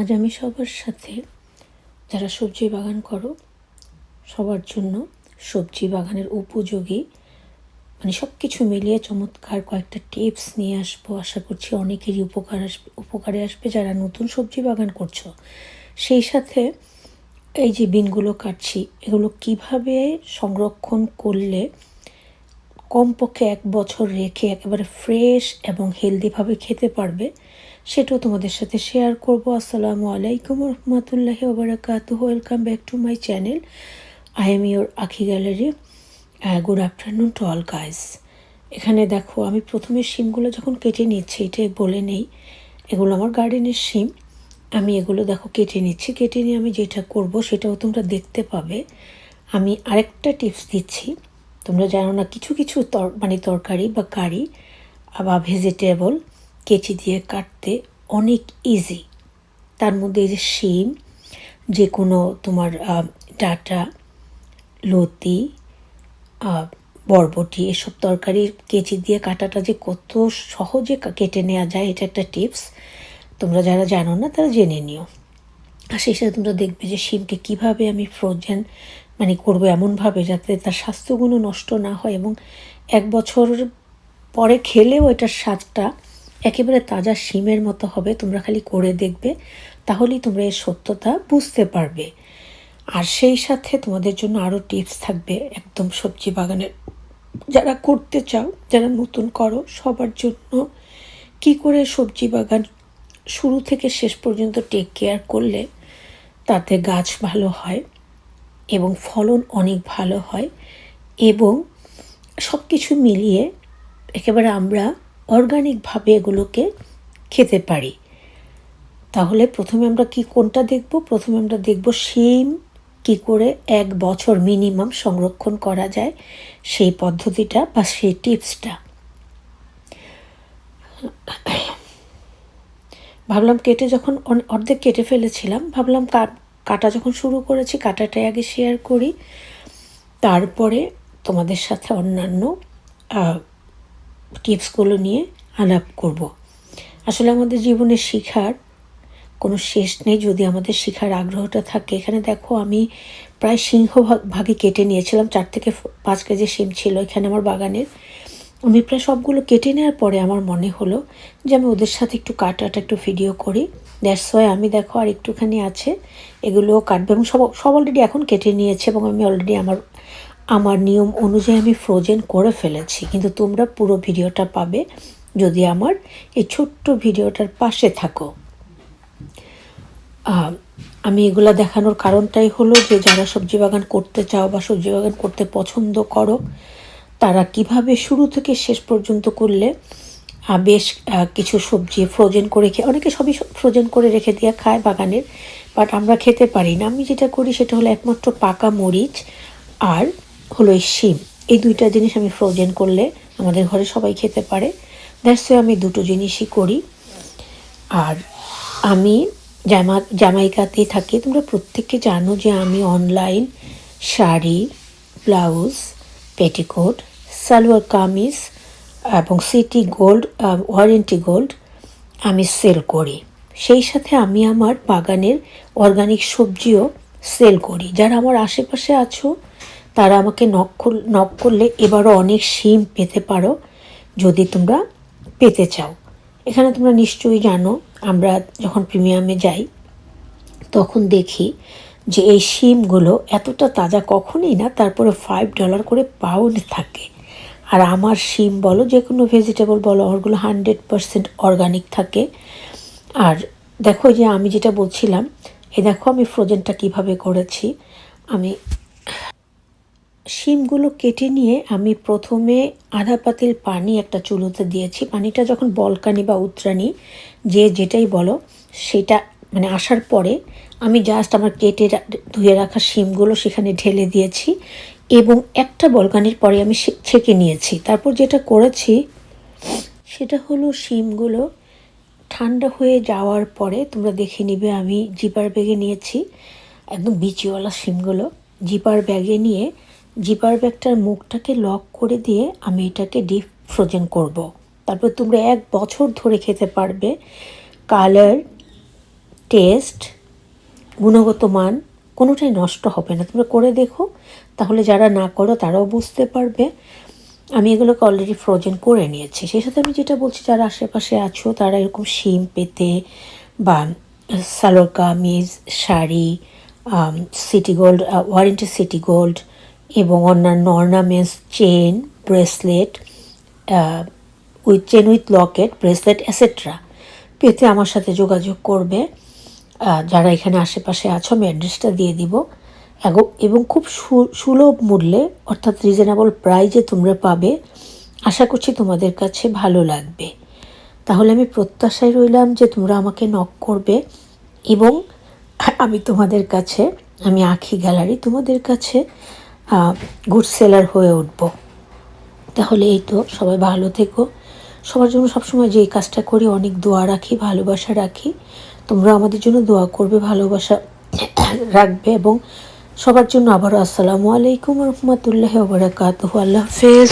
আজ আমি সবার সাথে যারা সবজি বাগান করো, সবার জন্য সবজি বাগানের উপযোগী মানে সব কিছু মিলিয়ে চমৎকার কয়েকটা টিপস নিয়ে আসব। আশা করছি অনেকেরই উপকার আসবে উপকারে আসবে যারা নতুন সবজি বাগান করছ। সেই সাথে এই যে বিনগুলো কাটছি, এগুলো কীভাবে সংরক্ষণ করলে কমপক্ষে এক বছর রেখে একেবারে ফ্রেশ এবং হেলদিভাবে খেতে পারবে সেটাও তোমাদের সাথে শেয়ার করব। আসসালামু আলাইকুম রহমতুল্লাহি ওবরাকাতু welcome back to my channel I am your Akhi gallery good afternoon to all guys এখানে দেখো, আমি প্রথমে শিমগুলো যখন কেটে নিচ্ছি এটাই বলে নেই। এগুলো আমার গার্ডেনের শিম। আমি এগুলো দেখো কেটে নিচ্ছি। কেটে নিয়ে আমি যেটা করব, সেটাও তোমরা দেখতে পাবে। আমি আরেকটা টিপস দিচ্ছি। তোমরা জানো না, কিছু কিছু তর মানে তরকারি বা কারি বা ভেজিটেবল কেচি দিয়ে কাটতে অনেক ইজি তার মধ্যে যে শিম যে কোনো তোমার ডাটা, লতি বরবটি, এসব তরকারি কেচি দিয়ে কাটাটা যে কত সহজে কেটে নেওয়া যায়, এটা একটা টিপস। তোমরা যারা জানো না, তারা জেনে নিও। আর সেই সাথে তোমরা দেখবে যে শিমকে কীভাবে আমি ফ্রোজেন মানে করব এমনভাবে যাতে তার স্বাস্থ্যগুণও নষ্ট না হয় এবং এক বছর পরে খেলেও এটার স্বাদটা একেবারে তাজা শিমের মতো হবে, তোমরা খালি করে দেখবে, তাহলেই তোমরা এর সত্যতা বুঝতে পারবে। আর সেই সাথে তোমাদের জন্য আরও টিপস থাকবে একদম সবজি বাগানের। যারা করতে চাও, যারা নতুন করো, সবার জন্য কি করে সবজি বাগান শুরু থেকে শেষ পর্যন্ত টেক কেয়ার করলে তাতে গাছ ভালো হয় এবং ফলন অনেক ভালো হয় এবং সব কিছু মিলিয়ে একেবারে আমরা অর্গানিকভাবে এগুলোকে খেতে পারি। তাহলে প্রথমে আমরা কি কোনটা দেখব? প্রথমে আমরা দেখব শিম, কি করে এক বছর মিনিমাম সংরক্ষণ করা যায় সেই পদ্ধতিটা বা সেই টিপসটা। ভাবলাম কেটে যখন অর্ধেক কেটে ফেলেছিলাম, ভাবলাম কাটা যখন শুরু করেছি, কাটাটাই আগে শেয়ার করি। তারপরে তোমাদের সাথে অন্যান্য টিপসগুলো নিয়ে আলাপ করব। আসলে আমাদের জীবনে শিখার কোনো শেষ নেই। যদি আমাদের শিখার আগ্রহটা থাকে, এখানে দেখো আমি প্রায় সিংহ ভাগে কেটে নিয়েছিলাম। চার থেকে পাঁচ কেজি শিম ছিল এখানে আমার বাগানের। আমি প্রায় সবগুলো কেটে নেওয়ার পরে আমার মনে হলো যে আমি ওদের সাথে একটু কাটাটা, একটু ভিডিও করি। দ্যাটস ওয়াই আমি দেখো আর একটুখানি আছে, এগুলোও কাটবে এবং সব সব অলরেডি এখন কেটে নিয়েছে এবং আমি অলরেডি আমার আমার নিয়ম অনুযায়ী আমি ফ্রোজেন করে ফেলেছি। কিন্তু তোমরা পুরো ভিডিওটা পাবে যদি আমার এই ছোট্ট ভিডিওটার পাশে থাকো। আমি এগুলা দেখানোর কারণটাই হলো যে, যারা সবজি বাগান করতে চাও বা সবজি বাগান করতে পছন্দ করো, তারা কীভাবে শুরু থেকে শেষ পর্যন্ত করলে বেশ কিছু সবজি ফ্রোজেন করে খেয়ে, অনেকে সবই ফ্রোজেন করে রেখে দিয়ে খায় বাগানের বাট আমরা খেতে পারি না। আমি যেটা করি সেটা হলো একমাত্র পাকা মরিচ আর হলো এই শিম। এই দুইটা জিনিস আমি ফ্রোজেন করলে আমাদের ঘরে সবাই খেতে পারে। দ্যাটস আমি দুটো জিনিসই করি। আর আমি জামা জামাইকাতে থাকি। তোমরা প্রত্যেককে জানো যে আমি online sari, blouse petticoat salwar kameez এবং সিটি গোল্ড ওয়ারেন্টি গোল্ড আমি সেল করি। সেই সাথে আমি আমার বাগানের অর্গানিক সবজিও সেল করি। যারা আমার আশেপাশে আছো তারা আমাকে নক নক করলে এবারও অনেক সিম পেতে পারো যদি তোমরা পেতে চাও। এখানে তোমরা নিশ্চয়ই জানো, আমরা যখন প্রিমিয়ামে যাই, তখন দেখি যে এই সিমগুলো এতটা তাজা কখনই না, তারপরে ফাইভ ডলার করে পাউন্ড থাকে। আর আমার সিম বলো, যে কোনো ভেজিটেবল বলো ওগুলো হান্ড্রেড পারসেন্ট অর্গানিক থাকে। আর দেখো যে আমি যেটা বলছিলাম এ দেখো আমি ফ্রোজেনটা কীভাবে করেছি। আমি শিমগুলো কেটে নিয়ে আমি প্রথমে আধা পাতিল পানি একটা চুলোতে দিয়েছি। পানিটা যখন বলকানি বা উত্রানি, যে যেটাই বলো, সেটা মানে আসার পরে আমি জাস্ট আমার কেটে ধুয়ে রাখা শিমগুলো সেখানে ঢেলে দিয়েছি এবং একটা বলকানির পরে আমি ছেঁকে নিয়েছি। তারপর যেটা করেছি, সেটা হলো শিমগুলো ঠান্ডা হয়ে যাওয়ার পরে তোমরা দেখে নিবে, আমি জিপার ব্যাগে নিয়েছি, একদম বিচিওয়ালা শিমগুলো। জিপার ব্যাগে নিয়ে জিপার ব্যাগটার মুখটাকে লক করে দিয়ে আমি এটাকে ডিপ ফ্রোজেন করব। তারপর তোমরা এক বছর ধরে খেতে পারবে। কালার টেস্ট গুণগত মান, কোনোটাই নষ্ট হবে না। তোমরা করে দেখো। তাহলে যারা না করো, তারাও বুঝতে পারবে। আমি এগুলোকে অলরেডি ফ্রোজেন করে নিয়েছি। সেই সাথে আমি যেটা বলছি, যারা আশেপাশে আছো, তারা এরকম শিম পেতে বা salwar kameez, sari city gold warranty city gold এবং অন্যান্য ornaments chain bracelet with chain with locket bracelet etcetera পেতে আমার সাথে যোগাযোগ করবে। যারা এখানে আশেপাশে আছো, আমি অ্যাড্রেসটা দিয়ে দিব। এবং খুব সুলভ মূল্যে, অর্থাৎ রিজনেবল প্রাইজে তোমরা পাবে। আশা করছি তোমাদের কাছে ভালো লাগবে। তাহলে আমি প্রত্যাশায় রইলাম যে তোমরা আমাকে নক করবে এবং আমি তোমাদের কাছে, আমি আখি গ্যালারি তোমাদের কাছে গুড সেলার হয়ে উঠব। তাহলে এই তো সবাই ভালো থেকো। সবার জন্য সবসময় যে কাজটা করি অনেক দোয়া রাখি, ভালোবাসা রাখি। তোমরা আমাদের জন্য দোয়া করবে, ভালোবাসা রাখবে এবং সবার জন্য আবারও আসসালামু আলাইকুম রহমতুল্লাহ ওবরাকাত আল্লাহ হাফেজ।